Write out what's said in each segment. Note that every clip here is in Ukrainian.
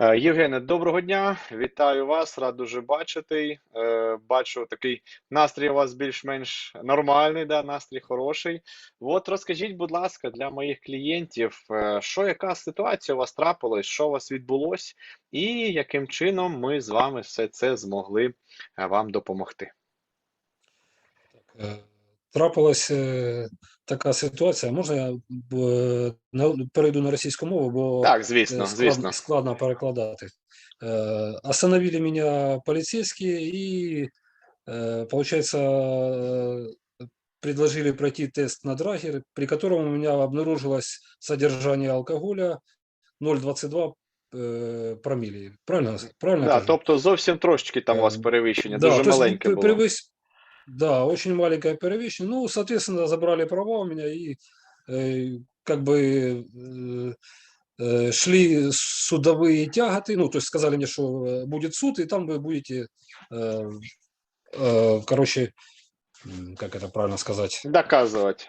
Е, Євгене, доброго дня, вітаю вас, рад дуже бачити. Е, Бачу, такий настрій у вас більш-менш нормальний, да, настрій хороший. От розкажіть, будь ласка, для моїх клієнтів, е, що яка ситуація у вас трапилась, що у вас відбулось, і яким чином ми з вами все це змогли вам допомогти. Е, Трапилась е, така ситуація. Можна я е, на- перейду на російську мову, бо Так, е, звісно, складно, звісно. складно перекладати. Е, Остановили меня полицейские и, э, получается, э, предложили пройти тест на драгер, при котором у меня обнаружилось содержание алкоголя 0,22 э, промилле. Правильно? Правильно Да, кажу? тобто зовсім трошечки там у вас Е, перевищення, Да, дуже то есть маленьке пе- було. превыс- Да, очень маленькое перевещение. Ну, соответственно, забрали права у меня и э, как бы э, э, шли судовые тяготы. Ну, то есть сказали мне, что э, будет суд, и там вы будете, э, э, короче, как это правильно сказать, Доказувати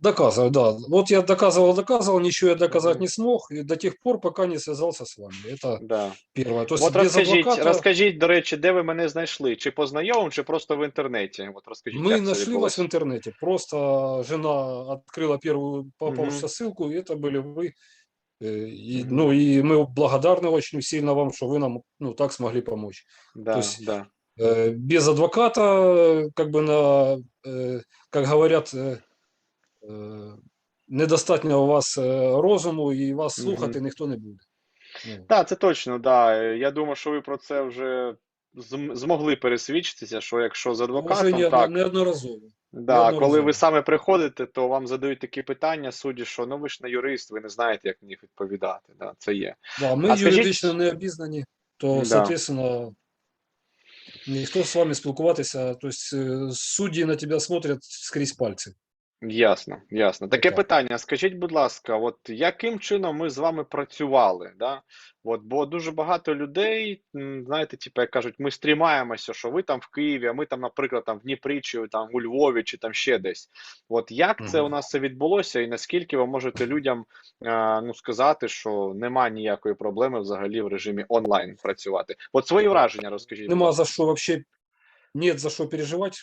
доказывать, да. Вот я доказывал, доказывал, ничего я доказать Мгм. не смог, и до тех пор, пока не связался с вами. Это Да. первое. То есть От без розкажіть, адвоката розкажіть, до речі, де ви мене знайшли? Чи по знайомим, чи просто в інтернеті? От розкажіть, Мы як це нашли вас в відбулося? интернете. Просто жена открыла первую попавшуюся ссылку, и это были вы. Э, И, Мгм. ну, и мы благодарны очень сильно вам, что вы нам ну, так смогли помочь. Да, есть- да. Э, Без адвоката, э, как бы на, э, как говорят, э, э, недостатньо у вас э, розуму, і вас слухати ніхто не буде. Ну, Так, це точно, да. Е, Я думаю, що ви про це вже змогли пересвідчитися, що якщо з адвокатом, не, так, неодноразово. да, коли ви саме приходите, то вам задають такі питання, судді, що ну ви ж не юрист, ви не знаєте, як на них відповідати. Да, це є. Да, ми А скажіть- юридично не обізнані, то, Да. соответственно, ніхто з вами спілкуватися, тобто е, судді на тебе смотрять скрізь пальці. Ясно, ясно. Таке питання. Скажіть, будь ласка, от яким чином ми з вами працювали? Да? От, бо дуже багато людей, м, знаєте, типу, як кажуть, ми стрімаємося, що ви там в Києві, а ми там, наприклад, там в Дніпрі, чи там у Львові, чи там ще десь. От як це Мгм. у нас це відбулося, і наскільки ви можете людям е, ну, сказати, що нема ніякої проблеми взагалі в режимі онлайн працювати? От свої враження розкажіть. будь Нема ласка. за що вообще, нет за що переживати,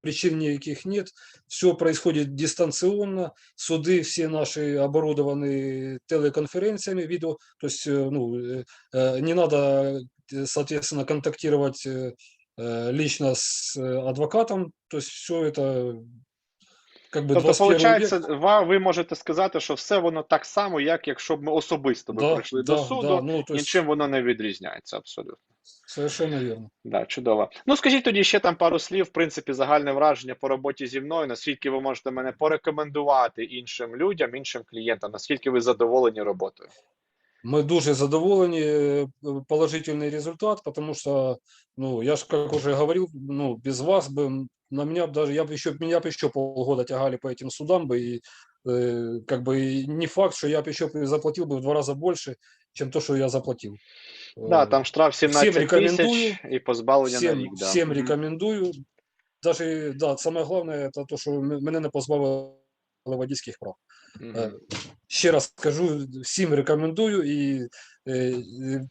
причин ніяких нет. Все происходит дистанционно, суди всі наші оборудовані телеконференціями, відео, то есть, э, ну, э, э, не надо, э, соответственно, контактировать э, э, лично с э, адвокатом, то есть все это как бы Тобто, 21 век. виходить, ва- ви можете сказати, що все воно так само, як якщо б ми особисто би Да, прийшли да, до суду, да, ну, то есть, нічим воно не відрізняється абсолютно. совершенно верно. Да, чудово. Ну скажіть тоді ще там пару слів, в принципі, загальне враження по роботі зі мною. Наскільки ви можете мене порекомендувати іншим людям, іншим клієнтам, наскільки ви задоволені роботою? Мы дуже задоволені, э, положительный результат, потому что, ну, я ж, как уже говорил, ну, без вас бы м, на меня б даже, я бы еще, меня бы еще полгода тягали по этим судам бы, и э, как бы и не факт, что я бы еще бы заплатил бы в два раза больше, чем то, что я заплатил. Да, Э, там штраф 17 рекомендую. тисяч і позбавлення на всем, рік. Да. всем рекомендую. Даже, да, самое главное, это то, что мене не позбавили водійських прав. Мгм. Е, Ще раз скажу, всім рекомендую і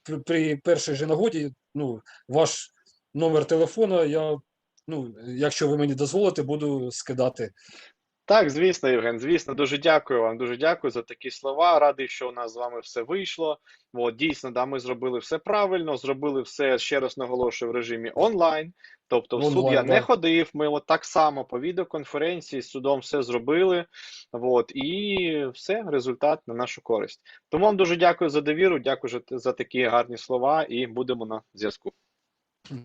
при, при першій же нагоді, ну, ваш номер телефона, я, ну, якщо ви мені дозволите, буду скидати. Так, звісно, Євген, звісно, дуже дякую вам, дуже дякую за такі слова. Радий, що у нас з вами все вийшло. От, дійсно, да, ми зробили все правильно, зробили все, ще раз наголошую, в режимі онлайн. Тобто в суд я не ходив, ми от так само по відеоконференції з судом все зробили. От, і все, результат на нашу користь. Тому вам дуже дякую за довіру, дякую за такі гарні слова і будемо на зв'язку.